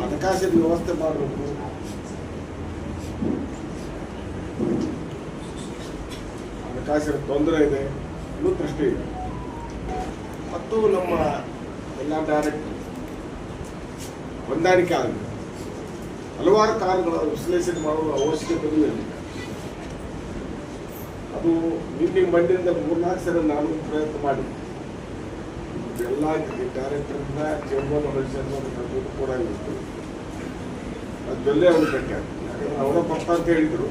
ಹಣಕಾಸಿನ ವ್ಯವಸ್ಥೆ ಮಾಡಬೇಕು. ಹಣಕಾಸಿನ ತೊಂದರೆ ಇದೆ ಇನ್ನೂ ಪ್ರಶ್ನೆ ಇದೆ. ಮತ್ತು ನಮ್ಮ ಎಲ್ಲ ಡೈರೆಕ್ಟ್ ಹೊಂದಾಣಿಕೆ ಆಗಿದೆ. ಹಲವಾರು ಕಾರಣಗಳ ವಿಶ್ಲೇಷಣೆ ಮಾಡುವ ಅವಶ್ಯಕತೆ ಇಲ್ಲ ಅದು ನಿನ್ನೆ ಮಣ್ಣಿನಿಂದ ಮೂರ್ನಾಲ್ಕು ಸಲ ನಾನು ಪ್ರಯತ್ನ ಮಾಡಿದ್ದೆ. ಎಲ್ಲ ಡೈರೆಕ್ಟರಿಂದ ಚೇರ್ಮನ್ ಚೇರ್ಮನ್ ಕೂಡ ಇತ್ತು ಅದಲ್ಲೇ ಜೊಲ್ಲೆ ಅವ್ರು ಬೇಕಾಗ್ತದೆ ಯಾಕಂದ್ರೆ ಅವರ ಪಪ್ಪ ಅಂತ ಹೇಳಿದ್ರು.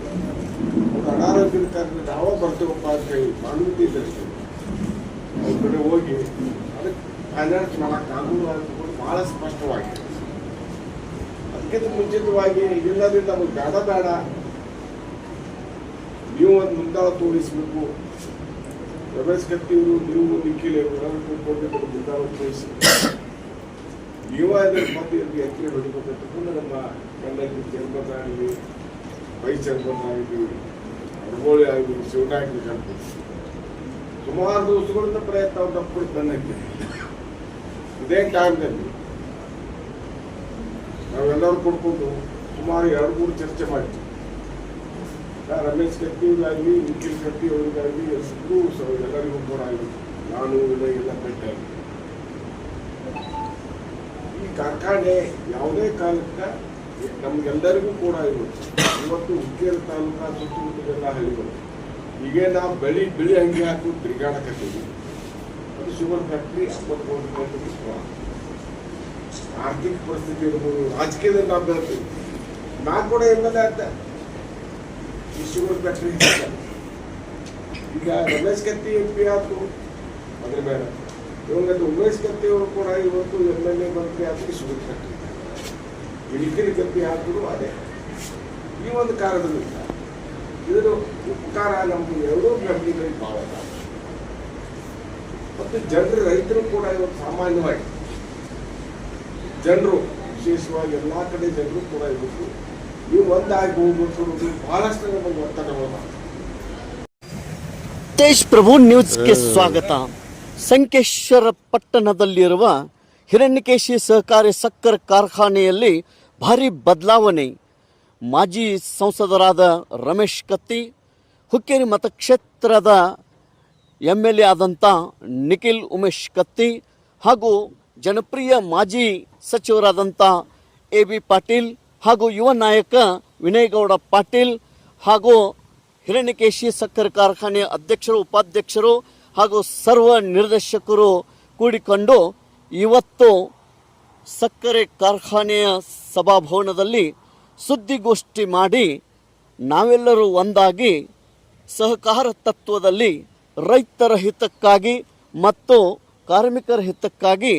ಅವ್ರು ಅನಾರೋಗ್ಯದ ಕಾರಣ ನಾವೇ ಬರ್ತೀವಪ್ಪ ಅಂತ ಹೇಳಿ ಮಾಡುತ್ತಿದ್ದರೆ ಅವ್ರ ಕಡೆ ಹೋಗಿ ಅದಕ್ಕೆ ಫೈನಾನ್ಸ್ ಮಾಡಕ್ಕೆ ಕಾನೂನು ಅಂತಕೊಂಡು ಭಾಳ ಸ್ಪಷ್ಟವಾಗಿದೆ. ಅದಕ್ಕಿಂತ ಮುಂಚಿತವಾಗಿ ಇಲ್ಲದಿಂದ ನಮಗೆ ಬೇಡ ಬೇಡ. ನೀವು ಒಂದು ಮುಂದಾಳ ತೋರಿಸಬೇಕು. ರಮೇಶ್ ಕತ್ತಿಯವರು ನೀವು ನಿಖಿಲ್ ಕೊಟ್ಟಿದ್ದು ಮುಂದಾಳ ತೋರಿಸಿ ನೀವು ಅದರ ಮತ್ತೆ ಎತ್ತಿಗೆ ಹೊಡಿಬೇಕಂತಕೊಂಡು ನಮ್ಮ ಕಂಡಕ್ಟರ್ ಚೇರ್ಮನ್ ಆಗಲಿ ವೈಸ್ ಚೇರ್ಮನ್ ಆಗಲಿ ಶಿವನಾಯಕನ ಕಂಡು ಸುಮಾರು ದಿವಸಗಳಿಂದ ಪ್ರಯತ್ನ ಅವ್ರು ತಪ್ಪು ಬಂದೈತೆ ಇದೇ ಕಾಲದಲ್ಲಿ ನಾವೆಲ್ಲರೂ ಕೊಡ್ಕೊಂಡು ಸುಮಾರು ಎರಡು ಮೂರು ಚರ್ಚೆ ಮಾಡ್ತೀವಿ ರಮೇಶ್ ಕತ್ತಿಯವರಾಗಲಿ ನಿಖಿಲ್ ಕತ್ತಿ ಅವರಿಗಾಗಲಿ ಸ ಎಲ್ಲರಿಗೂ ಕೂಡ ಆಗಲಿ ನಾನು ಎಲ್ಲ ಭೇಟಿಯಾಗಿ ಈ ಕಾರ್ಖಾನೆ ಯಾವುದೇ ಕಾಲಕ್ಕೆ ನಮಗೆಲ್ಲರಿಗೂ ಕೂಡ ಇರುತ್ತೆ ಇವತ್ತು ಹುಕ್ಕೇರಿ ತಾಲೂಕಾ ಸುತ್ತಮುತ್ತಲೆಲ್ಲ ಹಳ್ಳಿಗಳು. ಈಗ ನಾವು ಬೆಳಿ ಬಿಳಿ ಅಂಗಿ ಹಾಕಿ ತಿರುಗಾಡಕತ್ತೀವಿ. ಅದು ಶುಗರ್ ಫ್ಯಾಕ್ಟ್ರಿ ಅಪ್ಪತ್ಕೊಂಡು ಆರ್ಥಿಕ ಪರಿಸ್ಥಿತಿ ಇರ್ಬೋದು, ರಾಜಕೀಯದಲ್ಲಿ ನಾವು ಬೆಳ್ತೀವಿ. ನಾ ಕೂಡ ಎಲ್ಲ ಎಲ್ ಅಂತ ಈ ಶುಗರ್ ಫ್ಯಾಕ್ಟ್ರಿ ಈಗ ರಮೇಶ್ ಕತ್ತಿ ಎಂ ಪಿ ಆಯ್ತು ಅದ್ರ ಮೇಲೆ ಇವಾಗ ಉಮೇಶ್ ಕತ್ತಿ ಅವರು ಕೂಡ ಇವತ್ತು ಎಂ ಎಲ್ ಎ ಮಂತ್ರಿ ಆದ್ರೆ ಶುಗರ್ ಫ್ಯಾಕ್ಟ್ರಿ ಇಳಿಕಿರಿ ಕತ್ತಿ ಹಾಕಿದ್ರು ಅದೇ. ಈ ಒಂದು ಕಾರಣದಿಂದ ಇದರ ಉಪಕಾರ ನಮ್ಗೆ ಎರಡೂ ಫ್ಯಾಮಿಲಿಗಳಿಗೆ ಭಾಳ ಮತ್ತು ಜನರು ರೈತರು ಕೂಡ ಇವತ್ತು ಸಾಮಾನ್ಯವಾಗಿ ಜನರು ವಿಶೇಷವಾಗಿ ಎಲ್ಲ ಕಡೆ ಜನರು ಕೂಡ ಇವತ್ತು ನೀವು ಒಂದಾಗಿ ಅನ್ನೋದು ಬಹಳಷ್ಟು ನಮಗೆ ಒತ್ತಡಗಳು. ಮಾಡ್ತಾರೆ. ತೇಜ್ ಪ್ರಭು ನ್ಯೂಸ್ಗೆ ಸ್ವಾಗತ. ಸಂಕೇಶ್ವರ ಪಟ್ಟಣದಲ್ಲಿರುವ ಹಿರಣ್ಯಕೇಶಿ ಸಹಕಾರಿ ಸಕ್ಕರೆ ಕಾರ್ಖಾನೆಯಲ್ಲಿ ಭಾರಿ ಬದಲಾವಣೆ. ಮಾಜಿ ಸಂಸದರಾದ ರಮೇಶ್ ಕತ್ತಿ, ಹುಕ್ಕೇರಿ ಮತಕ್ಷೇತ್ರದ ಎಂ ಎಲ್ ಎ ಆದಂಥ ನಿಖಿಲ್ ಉಮೇಶ್ ಕತ್ತಿ ಹಾಗೂ ಜನಪ್ರಿಯ ಮಾಜಿ ಸಚಿವರಾದಂಥ ಎ ಬಿ ಪಾಟೀಲ್ ಹಾಗೂ ಯುವ ನಾಯಕ ವಿನಯಗೌಡ ಪಾಟೀಲ್ ಹಾಗೂ ಹಿರಣ್ಯಕೇಶಿ ಸಕ್ಕರೆ ಕಾರ್ಖಾನೆಯ ಅಧ್ಯಕ್ಷರು, ಉಪಾಧ್ಯಕ್ಷರು ಹಾಗೂ ಸರ್ವ ನಿರ್ದೇಶಕರು ಕೂಡಿಕೊಂಡು ಇವತ್ತು ಸಕ್ಕರೆ ಕಾರ್ಖಾನೆಯ ಸಭಾಭವನದಲ್ಲಿ ಸುದ್ದಿಗೋಷ್ಠಿ ಮಾಡಿ ನಾವೆಲ್ಲರೂ ಒಂದಾಗಿ ಸಹಕಾರ ತತ್ವದಲ್ಲಿ ರೈತರ ಹಿತಕ್ಕಾಗಿ ಮತ್ತು ಕಾರ್ಮಿಕರ ಹಿತಕ್ಕಾಗಿ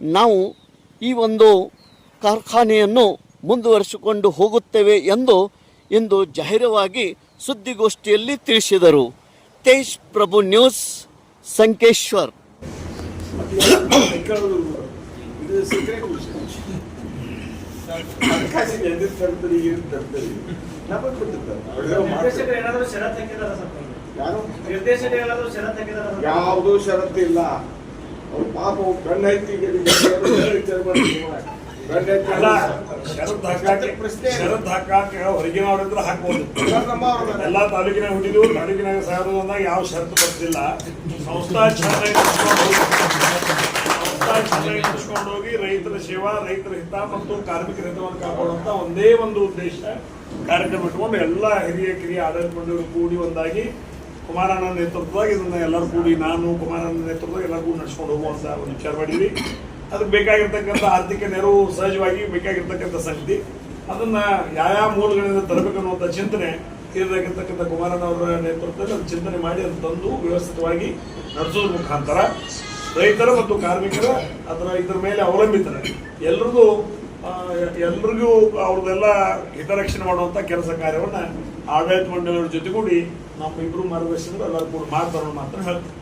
ನಾವು ಈ ಒಂದು ಕಾರ್ಖಾನೆಯನ್ನು ಮುಂದುವರಿಸಿಕೊಂಡು ಹೋಗುತ್ತೇವೆ ಎಂದು ಇಂದು ಜಾಹೀರವಾಗಿ ಸುದ್ದಿಗೋಷ್ಠಿಯಲ್ಲಿ ತಿಳಿಸಿದರು. ತೇಜ್ ಪ್ರಭು ನ್ಯೂಸ್. ಸಂಕೇಶ್ವರ್? ಯಾವುದೂ ಶರತ್ತಿಲ್ಲ ಅವ್ರ ಪಾಪ ಕಣ್ಣೈತಿ ಹೆಂಡತಿಗೆ ವಿಚಾರ ಅಲ್ಲ ಶರತ್ ಹಾಕಾಕೆ ಶರತ್ ಹಾಕಾಕ ಹೊರಗಿನವ್ರಿದ್ರೆ ಹಾಕ್ಬೋದು. ಎಲ್ಲಾ ತಾಲೂಕಿನಾಗ ಹುಟ್ಟಿದ್ವು ತಾಲೂಕಿನಾಗ ಸಾಯೋದು ಅಂದಾಗ ಯಾವ ಶರತ್ತು ಬರ್ತಿಲ್ಲ. ಸಂಸ್ಥಾ ಚೆನ್ನಾಗಿ ಸಂಸ್ಥಾ ಹೋಗಿ ರೈತರ ಸೇವಾ, ರೈತರ ಹಿತ ಮತ್ತು ಕಾರ್ಮಿಕರ ಹಿತವನ್ನು ಕಾಪಾಡುವಂತ ಒಂದೇ ಒಂದು ಉದ್ದೇಶ. ಕಾರ್ಯಕ್ರಮ ಇಟ್ಕೊಂಡು ಎಲ್ಲ ಹಿರಿಯ ಕಿರಿಯ ಆಡಳಿತ ಕೂಡಿ ಒಂದಾಗಿ ಕುಮಾರಣ್ಣ ನೇತೃತ್ವದಾಗ ಇದನ್ನ ಎಲ್ಲರೂ ಕೂಡಿ ನಾನು ಕುಮಾರಣ್ಣ ನೇತೃತ್ವದಾಗ ಎಲ್ಲರೂ ಕೂಡಿ ನಡ್ಸ್ಕೊಂಡು ಹೋಗುವಂತ ಒಂದು ವಿಚಾರ ಮಾಡಿದ್ವಿ. ಅದಕ್ಕೆ ಬೇಕಾಗಿರ್ತಕ್ಕಂಥ ಆರ್ಥಿಕ ನೆರವು ಸಹಜವಾಗಿ ಬೇಕಾಗಿರ್ತಕ್ಕಂಥ ಸಂಗತಿ ಅದನ್ನ ಯಾವ ಯಾವ ಮೂಲಗಳಿಂದ ತರಬೇಕು ಅನ್ನುವಂಥ ಚಿಂತನೆ ಇರತಕ್ಕಂಥ ಕುಮಾರನವರ ನೇತೃತ್ವದಲ್ಲಿ ಅದು ಚಿಂತನೆ ಮಾಡಿ ಅದು ತಂದು ವ್ಯವಸ್ಥಿತವಾಗಿ ನಡೆಸೋದ್ರ ಮುಖಾಂತರ ರೈತರು ಮತ್ತು ಕಾರ್ಮಿಕರ ಅದರ ಇದರ ಮೇಲೆ ಅವಲಂಬಿತರ. ಎಲ್ರಿಗೂ ಎಲ್ರಿಗೂ ಅವ್ರದ್ದೆಲ್ಲ ಹಿತರಕ್ಷಣೆ ಮಾಡುವಂಥ ಕೆಲಸ ಕಾರ್ಯವನ್ನು ಆಡಳಿತ ಮಂಡಳಿಗಳ ಜೊತೆಗೂಡಿ ನಮ್ಮ ಇಬ್ಬರು ಮಾರ್ಗದರ್ಶಕರು ಎಲ್ಲರೂ ಕೂಡ ಮಾಡ್ತಾರೆ ಮಾತ್ರ ಹೇಳ್ತಾರೆ